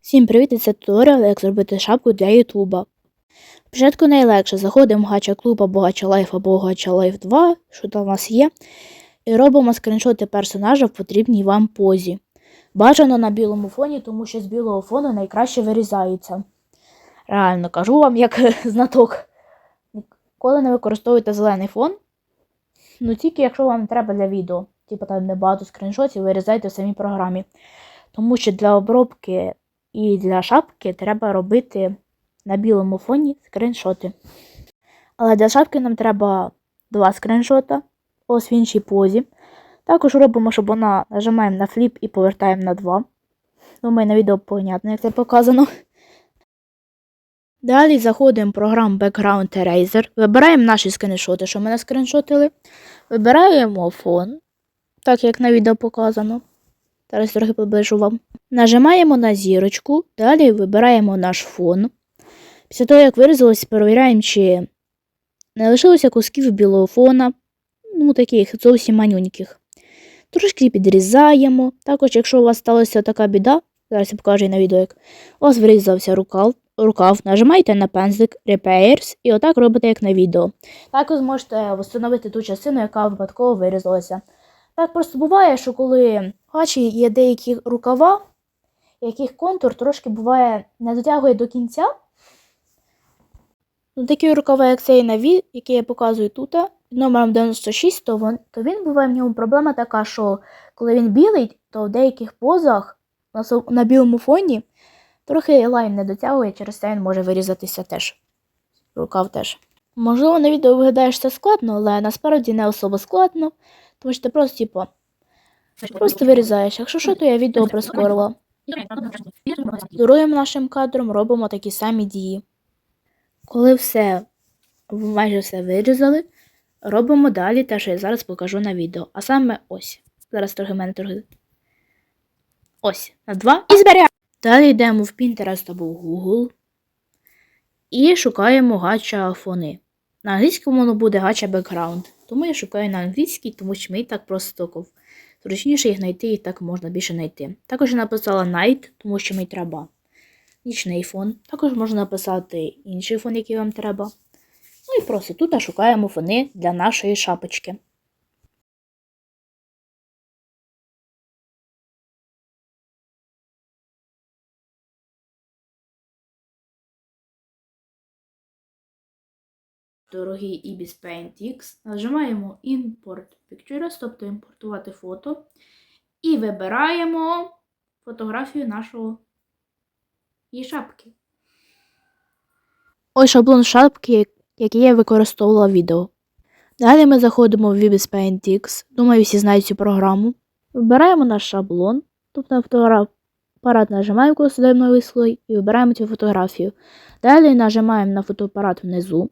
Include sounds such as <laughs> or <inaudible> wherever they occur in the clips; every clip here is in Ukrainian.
Всім привіт, це туторіал, як зробити шапку для Ютуба. Спочатку найлегше заходимо в гача клуб або гача лайф або гача лайф 2, що там у нас є, і робимо скріншоти персонажа в потрібній вам позі. Бажано на білому фоні, тому що з білого фону найкраще вирізається. Реально кажу вам, як <laughs> знаток. Ніколи не використовуйте зелений фон. Ну тільки якщо вам треба для відео. Типу там небагато скріншотів, вирізайте в самій програмі. Тому що для обробки і для шапки треба робити на білому фоні скріншоти. Але для шапки нам треба два скріншота, ось в іншій позі. Також робимо, щоб вона нажимаємо на фліп і повертаємо на 2. Думаю, на відео понятно, як це показано. Далі заходимо в програму Background Eraser, вибираємо наші скріншоти, що ми наскріншотили. Вибираємо фон, так як на відео показано. Зараз трохи приближу вам. Нажимаємо на зірочку, далі вибираємо наш фон. Після того, як вирізалось, перевіряємо, чи не лишилося кусків білого фона, ну таких зовсім манюньких. Трошки підрізаємо. Також, якщо у вас сталася така біда, зараз я покажу на відео, як у вас вирізався рукав, рукав, нажимаєте на пензлик Repairs і отак робите, як на відео. Також зможете встановити ту частину, яка випадково вирізалася. Так просто буває, що коли бачі є деякі рукава, яких контур трошки буває не дотягує до кінця. Ну, такі рукава, як цей наві, який я показую тут, номером 96, то, вон, то він буває в ньому проблема така, що коли він білий, то в деяких позах на, на білому фоні трохи лайн не дотягує, через це він може вирізатися теж. Рукав теж. Можливо, на відео виглядає, це складно, але насправді не особо складно, тому що ти просто, типу, просто вирізаєш. Якщо що, то я відео прискорила. Другим нашим кадром робимо такі самі дії. Коли все, майже все вирізали, робимо далі те, що я зараз покажу на відео. А саме ось. Зараз трохи мене трохи. Ось. На два. І зберігаємо. Далі йдемо в Pinterest або в Google і шукаємо гача фони. На англійському воно буде гача background. Тому я шукаю на англійській, тому що мені так просто зручніше їх знайти і так можна більше знайти. Також я написала night, тому що мені треба нічний фон. Також можна написати інший фон, який вам треба. Ну і просто тут шукаємо фони для нашої шапочки. Дорогий Ibis Paint X, нажимаємо Import Pictures, тобто імпортувати фото, і вибираємо фотографію нашого її шапки. Ось шаблон шапки, який я використовувала в відео. Далі ми заходимо в Ibis Paint X, думаю, всі знають цю програму. Вибираємо наш шаблон, тобто на фотоапарат нажимаємо, коли сидаємо новий слой, і вибираємо цю фотографію. Далі нажимаємо на фотоапарат внизу.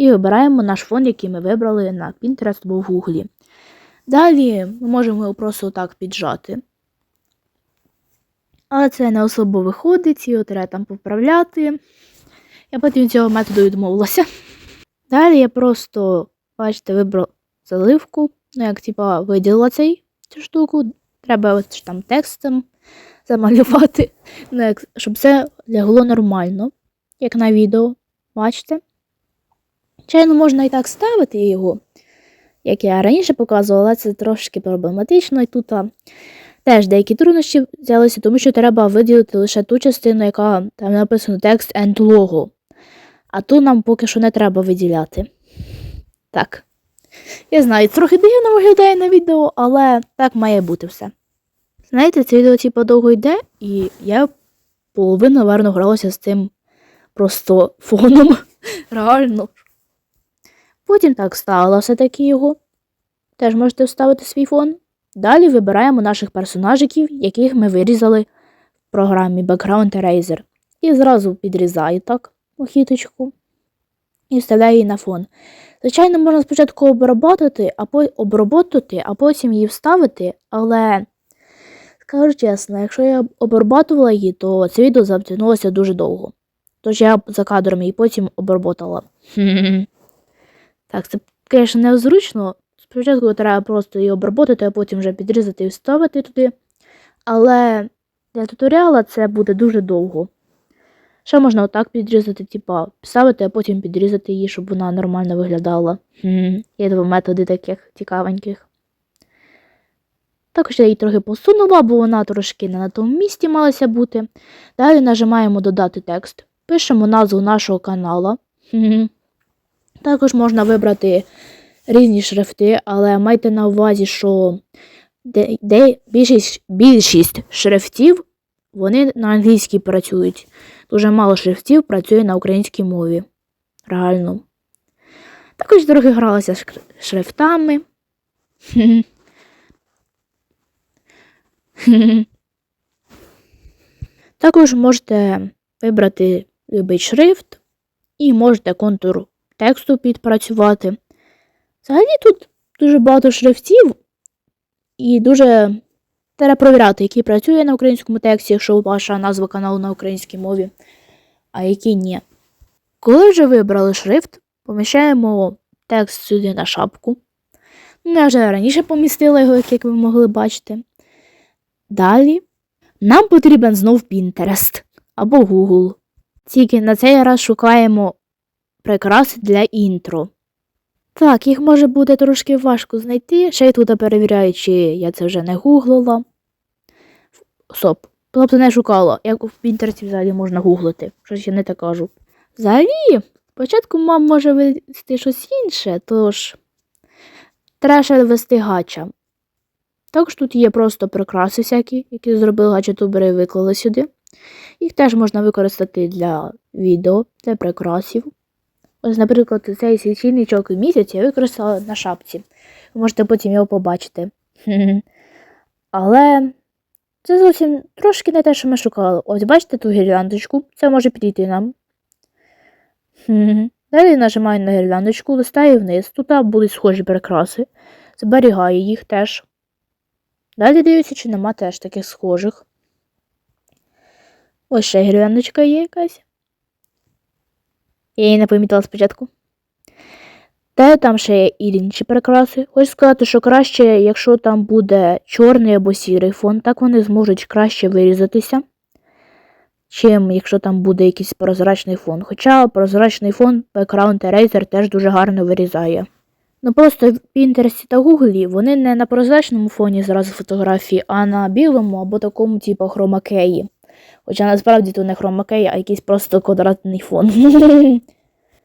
І вибираємо наш фон, який ми вибрали на Pinterest або в Google. Далі ми можемо його просто так піджати. Але це не особо виходить, його треба там поправляти. Я потім цього методу відмовилася. Далі я просто, бачите, вибрала заливку, ну як типа виділила цей, цю штуку. Треба ось там текстом замалювати, ну, як, щоб це лягло нормально, як на відео. Бачите? Звичайно, можна і так ставити його, як я раніше показувала, це трошки проблематично. І тут теж деякі труднощі взялися, тому що треба виділити лише ту частину, яка там написано текст and logo. А ту нам поки що не треба виділяти. Так. Я знаю, трохи дивно виглядає на відео, але так має бути все. Знаєте, це відео типу довго йде, і я половину, наверно, гралася з цим просто фоном. <laughs> Реально. Потім так ставила все-таки його. Теж можете вставити свій фон. Далі вибираємо наших персонажиків, яких ми вирізали в програмі Background Eraser. І зразу підрізаю так охіточку і вставляю її на фон. Звичайно, можна спочатку обработати, а по... обработати, а потім її вставити, але скажу чесно, якщо я обрабатувала її, то це відео затягнулося дуже довго. Тож я за кадром її потім обработала. <laughs> Так, це, звісно, незручно. Спочатку треба просто її обработати, а потім вже підрізати і вставити туди. але для туторіала це буде дуже довго. Ще можна отак підрізати, типа, ставити, а потім підрізати її, щоб вона нормально виглядала. Хм, Є два методи таких цікавеньких. Також я її трохи посунула, бо вона трошки не на тому місці малася бути. Далі нажимаємо додати текст, пишемо назву нашого канала. Також можна вибрати різні шрифти, але майте на увазі, що де, де більшість, більшість шрифтів вони на англійській працюють. Дуже мало шрифтів працює на українській мові. Реально. Також трохи гралася шрифтами. <laughs> Також можете вибрати любий шрифт і можете контур тексту підпрацювати. Взагалі тут дуже багато шрифтів і дуже треба провіряти, який працює на українському тексті, якщо ваша назва каналу на українській мові, а який ні. Коли вже вибрали шрифт, поміщаємо текст сюди на шапку. Ну, Я вже раніше помістила його, як ви могли бачити. Далі нам потрібен знов Pinterest або Google. Тільки на цей раз шукаємо прикраси для інтро. Так, їх може бути трошки важко знайти. Ще й тут перевіряю, чи я це вже не гуглила. Стоп. Тобто не шукала, як в Pinterest взагалі можна гуглити. Щось я не так кажу. Взагалі, спочатку мам може вести щось інше, тож треба ще ввести гача. Також тут є просто прикраси всякі, які зробили гачатубери і виклали сюди. Їх теж можна використати для відео, для прикрасів. Ось, наприклад, цей свічильничок місяць я використала на шапці. Ви можете потім його побачити. Але це зовсім трошки не те, що ми шукали. Ось бачите ту гірляндочку, це може підійти нам. Далі нажимаю на гірляндочку, листаю вниз. Тут будуть схожі прикраси. Зберігаю їх теж. Далі дивлюся, чи нема теж таких схожих. Ось ще гірляндочка є якась. Я її не помітила спочатку. Та там ще є і інші прикраси. Хочу сказати, що краще, якщо там буде чорний або сірий фон, так вони зможуть краще вирізатися, чим якщо там буде якийсь прозрачний фон. Хоча прозрачний фон Background Eraser теж дуже гарно вирізає. Ну просто в Pinterest та Google вони не на прозрачному фоні зразу фотографії, а на білому або такому типу хромакеї. Хоча насправді то не хромакей, а якийсь просто квадратний фон. <laughs>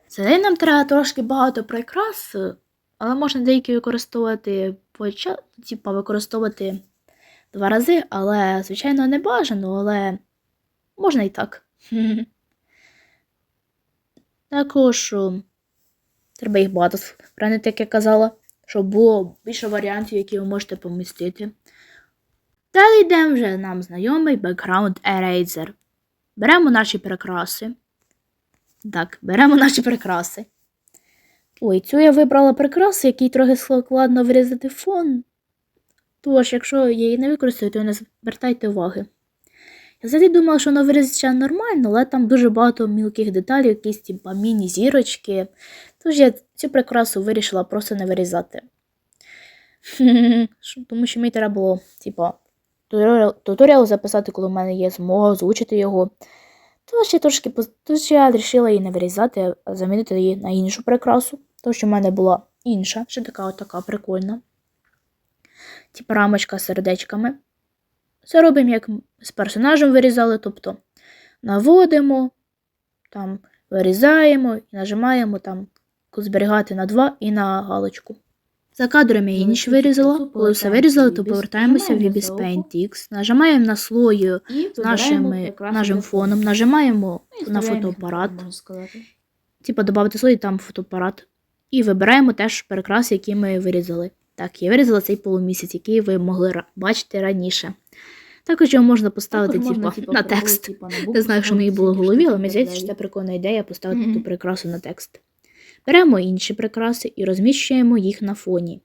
Це нам треба трошки багато прикрас, але можна деякі використовувати типа використовувати два рази, але, звичайно, не бажано, але можна і так. <laughs> Також треба їх багато спрямити, як я казала, щоб було більше варіантів, які ви можете помістити. Далі йдемо вже нам знайомий Background Eraser. Беремо наші прикраси. Так, беремо наші прикраси. Ой, цю я вибрала прикраси, який трохи складно вирізати фон. Тож, якщо я її не використаю, то не звертайте уваги. Я взагалі думала, що вона вирізиться нормально, але там дуже багато мілких деталей, якісь типа міні-зірочки. Тож я цю прикрасу вирішила просто не вирізати. <laughs> Тому що мені треба було, типа, туторіал, записати, коли в мене є змога озвучити його. То ще трошки Тож я вирішила її не вирізати, а замінити її на іншу прикрасу. Тому що в мене була інша, ще така така прикольна. Типа рамочка з сердечками. Це робимо, як з персонажем вирізали, тобто наводимо, там вирізаємо і нажимаємо там зберігати на 2 і на галочку. За кадром я інше вирізала. Коли все вирізали, то повертаємося в Ibis Paint X, нажимаємо на слою з нашими, нашим фоном, нажимаємо на фотоапарат, типу додати слой, там фотоапарат. І вибираємо теж прикраси, які ми вирізали. Так, я вирізала цей полумісяць, який ви могли бачити раніше. Також його можна поставити типу, на текст. Не знаю, що мені було в голові, але мені здається, що це прикольна ідея поставити Мгм. ту прикрасу на текст. Беремо інші прикраси і розміщуємо їх на фоні.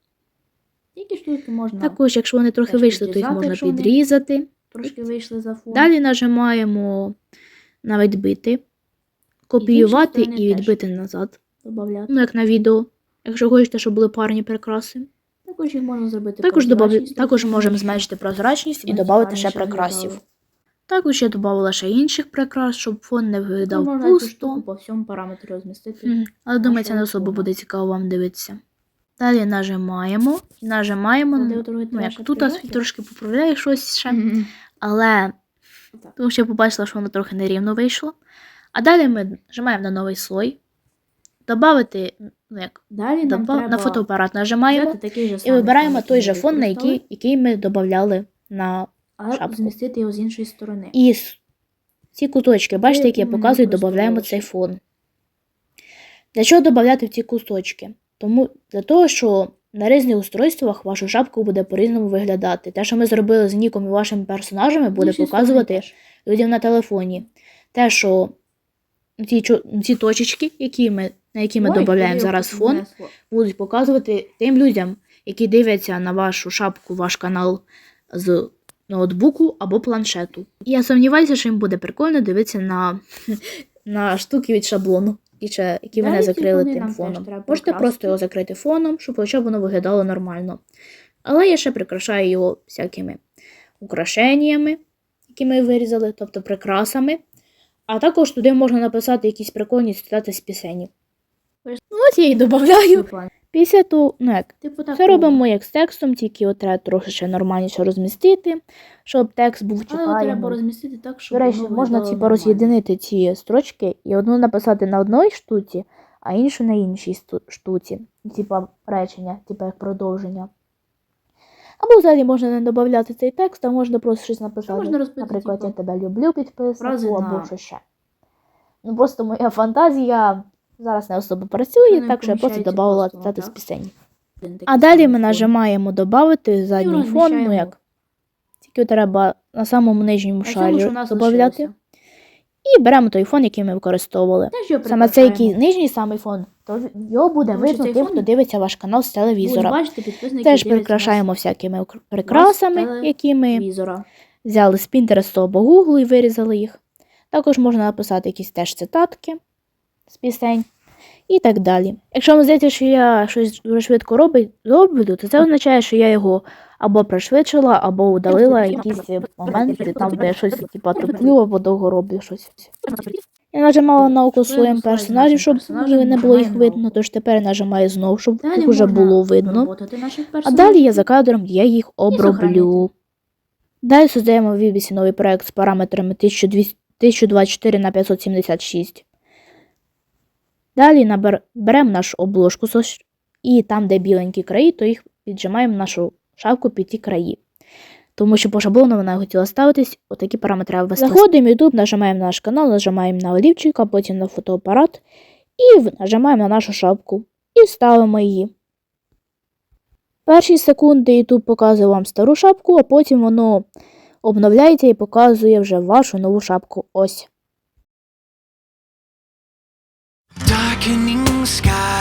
Які штуки можна Також, якщо вони трохи вийшли, то їх можна підрізати. трошки вийшли за фон. Далі нажимаємо на відбити, копіювати і теж. відбити назад. Добавляти. Ну, як на відео. Якщо хочете, щоб були парні прикраси. Також їх можна зробити. Також, добав... також можемо зменшити прозрачність і додати ще прикрасів. Також я додала ще інших прикрас, щоб фон не Ну, виглядав штуку пусто. по всьому параметрі розмістити. Мгм. Але думаю, це не особо буде цікаво вам дивитися. Далі нажимаємо і нажимаємо. Ну, як, тут я трошки поправляю щось ще, Мгм. але Так. тому що я побачила, що воно трохи нерівно вийшло. А далі ми нажимаємо на новий слой. Добавити, ну як, Далі нам треба на фотоапарат нажимаємо такий же і вибираємо той же фон, на який, який ми додавали на але шапку. змістити його з іншої сторони. І ці куточки, бачите, які я показую, додаємо цей фон. Для чого додати в ці куточки? Тому для того, що на різних устройствах вашу шапку буде по-різному виглядати. Те, що ми зробили з ніком і вашими персонажами, буде Інші показувати людям на телефоні. Те, що ці, ці точечки, які ми, на які ми додаємо зараз фон, будуть показувати тим людям, які дивляться на вашу шапку, ваш канал з ноутбуку або планшету. І я сумніваюся, що їм буде прикольно дивитися на, <laughs> на штуки від шаблону, які мене закрили тим фоном. Можете просто його закрити фоном, щоб хоча б воно виглядало нормально. Але я ще прикрашаю його всякими украшеннями, які ми вирізали, тобто прикрасами. А також туди можна написати якісь прикольні цитати з пісені. Ну, Ось я і додаю. Після того, ну як, Типу це робимо як з текстом, тільки от треба трохи ще нормальніше розмістити, щоб текст був Але треба розмістити так, щоб До речі, можна типу, роз'єдинити ці строчки і одну написати на одній штуці, а іншу на іншій штуці. Типа речення, типа як продовження. Або взагалі можна не додати цей текст, а можна просто щось написати. можна розбити, Наприклад, типу, я тебе люблю підписку, або на- що ще. Ну просто моя фантазія зараз не особо працює, не так що я просто додавала цитати з пісень. А далі ми нажимаємо додати задній фон, ну як. Тільки треба на самому нижньому шарі додати. І беремо той фон, який ми використовували. Саме цей який нижній самий фон, то його буде видно тим, хто дивиться ваш канал з телевізора. Теж прикрашаємо всякими прикрасами, які ми взяли з Pinterest або Google і вирізали їх. Також можна написати якісь теж цитатки з пісень і так далі. Якщо вам здається, що я щось дуже швидко роблю, то це означає, що я його або пришвидшила, або удалила якісь моменти, там, де я щось типа туплю, або довго роблю щось. Я нажимала на око своїм персонажів, щоб не було їх видно, тож тепер нажимаю знову, щоб їх вже було видно. А далі я за кадром я їх оброблю. Далі создаємо в Вібісі новий проект з параметрами 1200 1024 на 576. Далі набер... беремо нашу обложку і там, де біленькі краї, то їх піджимаємо нашу шапку під ті краї. Тому що по шаблону вона хотіла ставитись, отакі параметри ввести. Заходимо в YouTube, нажимаємо на наш канал, нажимаємо на олівчик, а потім на фотоапарат і нажимаємо на нашу шапку і ставимо її. Перші секунди YouTube показує вам стару шапку, а потім воно обновляється і показує вже вашу нову шапку. Ось. Darkening sky